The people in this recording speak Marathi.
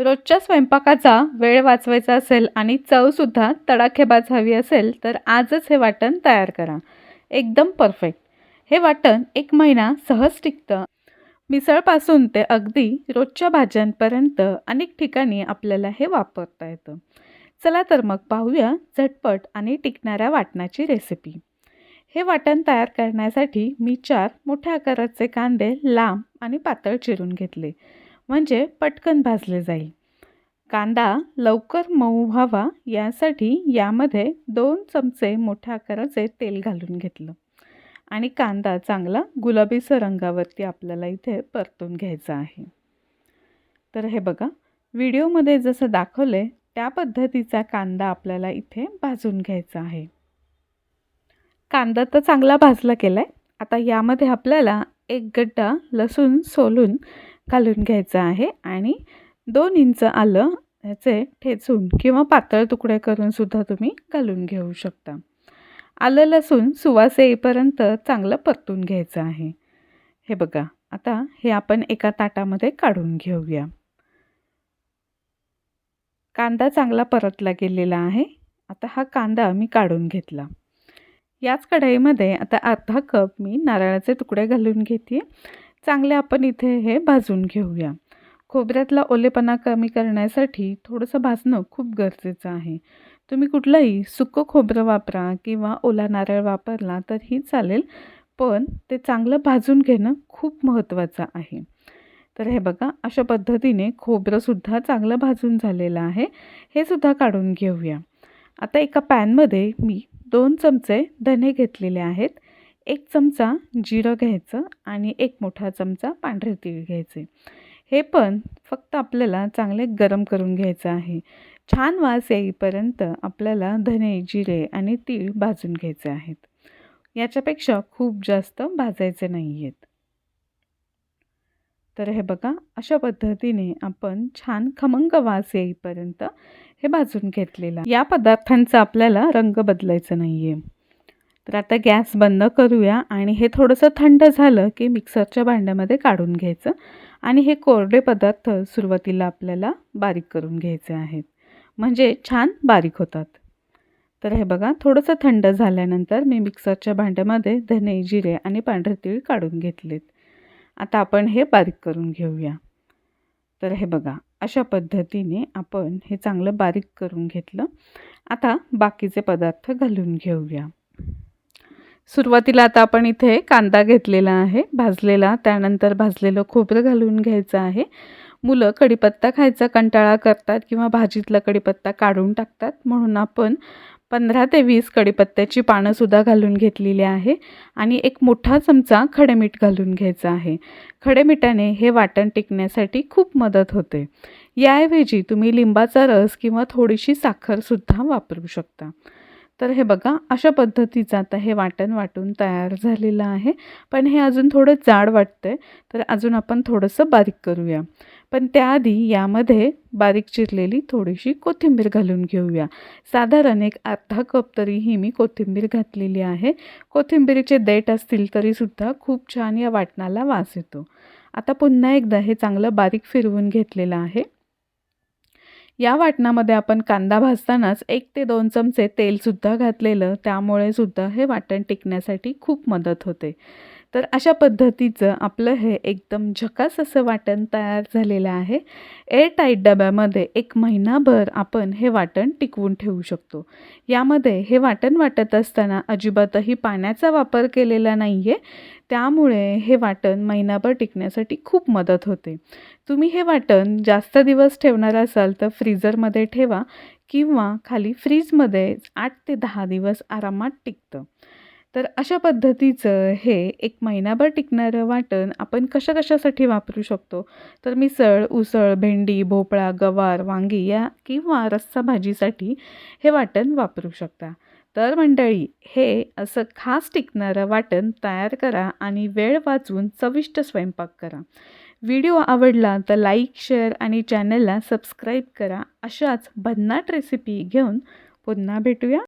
रोजच्या स्वयंपाकाचा वेळ वाचवायचा असेल आणि चवसुद्धा तडाखेबाज हवी असेल तर आजच हे वाटण तयार करा. एकदम परफेक्ट. हे वाटण एक महिना सहज टिकतं. मिसळपासून ते अगदी रोजच्या भाज्यांपर्यंत अनेक ठिकाणी आपल्याला हे वापरता येतं. चला तर मग पाहूया झटपट आणि टिकणाऱ्या वाटणाची रेसिपी हे वाटण तयार करण्यासाठी मी चार मोठ्या आकाराचे कांदे लांब आणि पातळ चिरून घेतले. म्हणजे पटकन भाजले जाईल. कांदा लवकर मऊ व्हावा यासाठी यामध्ये दोन चमचे मोठ्या आकाराचे तेल घालून घेतलं. आणि कांदा चांगला गुलाबीसर रंगावरती आपल्याला इथे परतून घ्यायचा आहे. तर हे बघा व्हिडिओमध्ये जसं दाखवले त्या पद्धतीचा कांदा आपल्याला इथे भाजून घ्यायचा आहे. कांदा तर चांगला भाजला केला आहे आता यामध्ये आपल्याला एक गड्डा लसूण सोलून घालून घ्यायचं आहे आणि दोन इंच आलं ह्याचे ठेचून किंवा पातळ तुकडे करून सुद्धा तुम्ही घालून घेऊ शकता. आलं लसूण सुवास येईपर्यंत चांगलं परतून घ्यायचं आहे. हे बघा आता हे आपण एका ताटामध्ये काढून घेऊया. कांदा चांगला परतला गेलेला आहे. आता हा कांदा मी काढून घेतला. याच कढईमध्ये आता अर्धा कप मी नारळाचे तुकडे घालून घेते. चांगले आपण इथे हे भाजून घेऊया. खोबऱ्यातला ओलेपणा कमी करण्यासाठी थोडंसं भाजणं खूप गरजेचं आहे. तुम्ही कुठलंही सुकं खोबरं वापरा किंवा ओला नारळ वापरला तरीही चालेल पण ते चांगलं भाजून घेणं खूप महत्त्वाचं आहे. तर हे बघा अशा पद्धतीने खोबरंसुद्धा चांगलं भाजून झालेलं आहे. हे सुद्धा काढून घेऊया. आता एका पॅनमध्ये मी दोन चमचे धने घेतलेले आहेत. एक चमचा जिरं घ्यायचं आणि एक मोठा चमचा पांढरे तीळ घ्यायचे. हे पण फक्त आपल्याला चांगले गरम करून घ्यायचं आहे. छान वास येईपर्यंत आपल्याला धने जिरे आणि तीळ भाजून घ्यायचे आहेत. याच्यापेक्षा खूप जास्त भाजायचे नाही आहेत तर हे बघा अशा पद्धतीने आपण छान खमंग वास येईपर्यंत हे भाजून घेतलेलं या पदार्थांचा आपल्याला रंग बदलायचा नाही आहे तर आता गॅस बंद करूया आणि हे थोडंसं थंड झालं की मिक्सरच्या भांड्यामध्ये काढून घ्यायचं आणि हे कोरडे पदार्थ सुरुवातीला आपल्याला बारीक करून घ्यायचे आहेत. म्हणजे छान बारीक होतात. तर हे बघा थोडंसं थंड झाल्यानंतर मी मिक्सरच्या भांड्यामध्ये धने जिरे आणि पांढरे तीळ काढून घेतलेत. आता आपण हे बारीक करून घेऊया. तर हे बघा अशा पद्धतीने आपण हे चांगलं बारीक करून घेतलं. आता बाकीचे पदार्थ घालून घेऊया. सुरुवातीला आता आपण इथे कांदा घेतलेला आहे भाजलेला त्यानंतर भाजलेलं खोबरं घालून घ्यायचं आहे. मुलं कढीपत्ता खायचा कंटाळा करतात किंवा भाजीतला कढीपत्ता काढून टाकतात. म्हणून आपण पंधरा ते वीस कढीपत्त्याची पानंसुद्धा घालून घेतलेली आहे आणि एक मोठा चमचा खडेमीठ घालून घ्यायचा आहे. खडेमिठाने हे वाटण टिकण्यासाठी खूप मदत होते. याऐवजी तुम्ही लिंबाचा रस किंवा थोडीशी साखरसुद्धा वापरू शकता. तर हे बघा अशा पद्धतीचं आता हे वाटण वाटून तयार झालेलं आहे. पण हे अजून थोडं जाड वाटतं आहे तर अजून आपण थोडंसं बारीक करूया. पण त्याआधी यामध्ये बारीक चिरलेली थोडीशी कोथिंबीर घालून घेऊया. साधारण एक अर्धा कप तरीही मी कोथिंबीर घातलेली आहे. कोथिंबीरीचे देठ असतील तरीसुद्धा खूप छान या वाटणाला वास येतो. आता पुन्हा एकदा हे चांगलं बारीक फिरवून घेतलेलं आहे. या वाटणामध्ये आपण कांदा भाजतानाच एक ते दोन चमचे तेलसुद्धा घातलेलं त्यामुळे सुद्धा हे वाटण टिकण्यासाठी खूप मदत होते. तर अशा पद्धतीचं आपलं हे एकदम झकास असं वाटण तयार झालेलं आहे. एअरटाईट डब्यामध्ये एक महिनाभर आपण हे वाटण टिकवून ठेवू शकतो. यामध्ये हे वाटण वाटत असताना अजिबातही पाण्याचा वापर केलेला नाही आहे त्यामुळे हे वाटण महिनाभर टिकण्यासाठी खूप मदत होते. तुम्ही हे वाटण जास्त दिवस ठेवणार असाल तर फ्रीजरमध्ये ठेवा किंवा खाली फ्रीजमध्ये आठ ते दहा दिवस आरामात टिकतं. तर अशा पद्धतीचं हे एक महिनाभर टिकणारं वाटण आपण कशा कशासाठी वापरू शकतो? तर मिसळ उसळ भेंडी भोपळा गवार वांगी या किंवा रस्सा भाजीसाठी हे वाटण वापरू शकता. तर मंडळी हे असं खास टिकणारं वाटण तयार करा आणि वेळ वाचून चविष्ट स्वयंपाक करा. व्हिडिओ आवडला तर लाईक शेअर आणि चॅनलला सबस्क्राईब करा. अशाच भन्नाट रेसिपी घेऊन पुन्हा भेटूया.